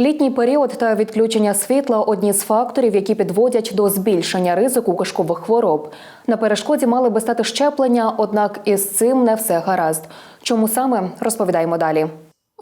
Літній період та відключення світла одні з факторів, які підводять до збільшення ризику кишкових хвороб. На перешкоді мали би стати щеплення, однак із цим не все гаразд. Чому саме розповідаємо далі.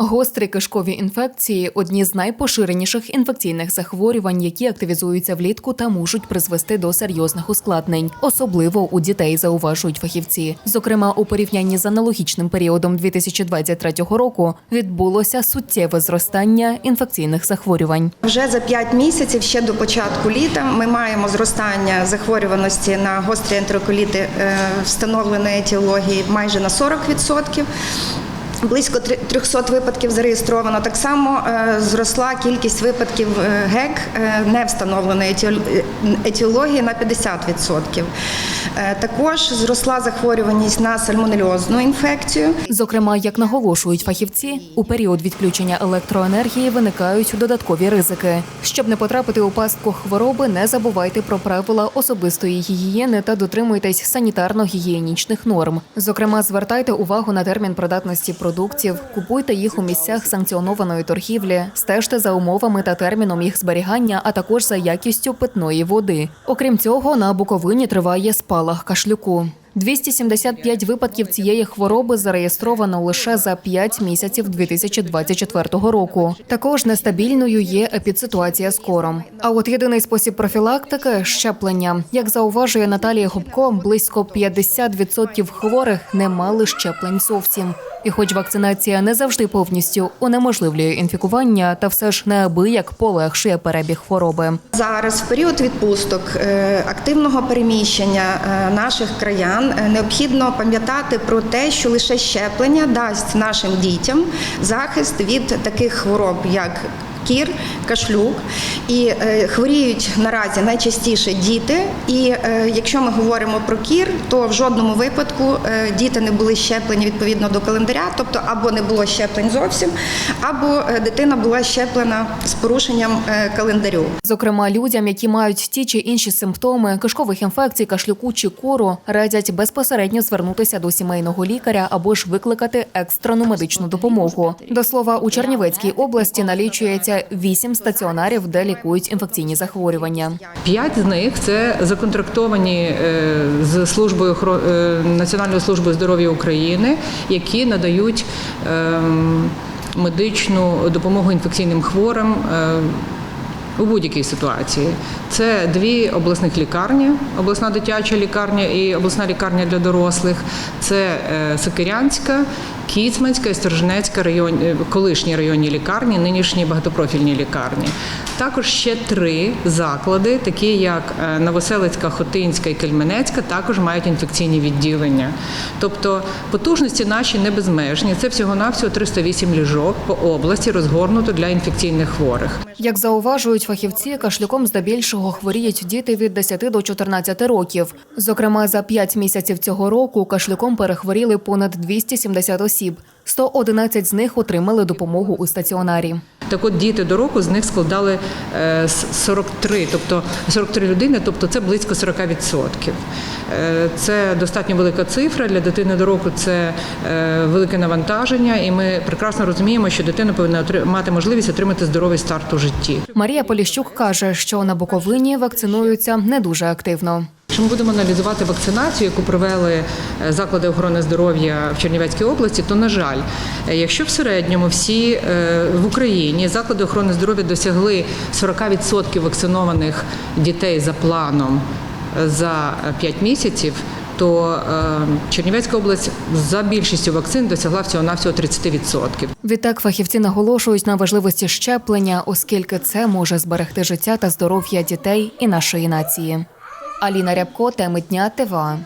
Гострі кишкові інфекції одні з найпоширеніших інфекційних захворювань, які активізуються влітку та можуть призвести до серйозних ускладнень, особливо у дітей, зауважують фахівці. Зокрема, у порівнянні з аналогічним періодом 2023 року відбулося суттєве зростання інфекційних захворювань. Вже за 5 місяців ще до початку літа ми маємо зростання захворюваності на гострі ентероколіти е, встановленої етіології майже на 40%. Близько три- 300 випадків зареєстровано. Так само е, зросла кількість випадків е, ГЕК е, не встановленої етіол- етіології на 50%. Е, Також зросла захворюваність на сальмонельозну інфекцію. Зокрема, як наголошують фахівці, у період відключення електроенергії виникають додаткові ризики. Щоб не потрапити у пастку хвороби, не забувайте про правила особистої гігієни та дотримуйтесь санітарно-гігієнічних норм. Зокрема, звертайте увагу на термін придатності продуктів, купуйте їх у місцях санкціонованої торгівлі, стежте за умовами та терміном їх зберігання, а також за якістю питної води. Окрім цього, на Буковині триває спалах кашлюку. 275 випадків цієї хвороби зареєстровано лише за 5 місяців 2024 року. Також нестабільною є епідситуація з кором. А от єдиний спосіб профілактики щеплення. Як зауважує Наталія Губко, близько 50% хворих не мали щеплень зовсім. І хоч вакцинація не завжди повністю унеможливлює інфікування, та все ж неабияк полегшує перебіг хвороби. Зараз в період відпусток е, активного переміщення е, наших краян е, необхідно пам'ятати про те, що лише щеплення дасть нашим дітям захист від таких хвороб, як кір, кашлюк. І е, хворіють наразі найчастіше діти. І е, якщо ми говоримо про кір, то в жодному випадку е, діти не були щеплені відповідно до календаря, тобто або не було щеплень зовсім, або дитина була щеплена з порушенням календарю. Зокрема, людям, які мають ті чи інші симптоми кишкових інфекцій, кашлюку чи кору, радять безпосередньо звернутися до сімейного лікаря або ж викликати екстрену медичну допомогу. До слова, у Чернівецькій області налічується вісім стаціонарів, де лікують інфекційні захворювання. П'ять з них це законтрактовані е, з службою служби Національною службою здоров'я України, які надають ем, медичну допомогу інфекційним хворим. У будь-якій ситуації це дві обласних лікарні: обласна дитяча лікарня і обласна лікарня для дорослих. Це е, Сокирянська, Кіцманська і Стержнецька район, е, колишні районні лікарні, нинішні багатопрофільні лікарні. Також ще три заклади, такі як е, Новоселицька, Хотинська і Кельменецька, також мають інфекційні відділення. Тобто потужності наші не безмежні. Це всього-навсього 308 ліжок по області розгорнуто для інфекційних хворих. Як зауважують фахівці, кашлюком здебільшого хворіють діти від 10 до 14 років. Зокрема, за 5 місяців цього року кашлюком перехворіли понад 270 осіб. 111 з них отримали допомогу у стаціонарі. Так от діти до року з них складали е, с- 43, тобто 43 людини, тобто це близько 40%. Е, Це достатньо велика цифра для дитини до року. Це е, велике навантаження, і ми прекрасно розуміємо, що дитина повинна мати можливість отримати здоровий старт у житті. Марія Поліщук каже, що на Буковині вакцинуються не дуже активно. Ми будемо аналізувати вакцинацію, яку провели е, заклади охорони здоров'я в Чернівецькій області, то на жаль, е, якщо в середньому всі е, в Україні заклади охорони здоров'я досягли 40% вакцинованих дітей за планом за 5 місяців. То Чернівецька область за більшістю вакцин досягла всього навсього 30%. Відтак фахівці наголошують на важливості щеплення, оскільки це може зберегти життя та здоров'я дітей і нашої нації. Аліна Рябко, теми дня ТВА.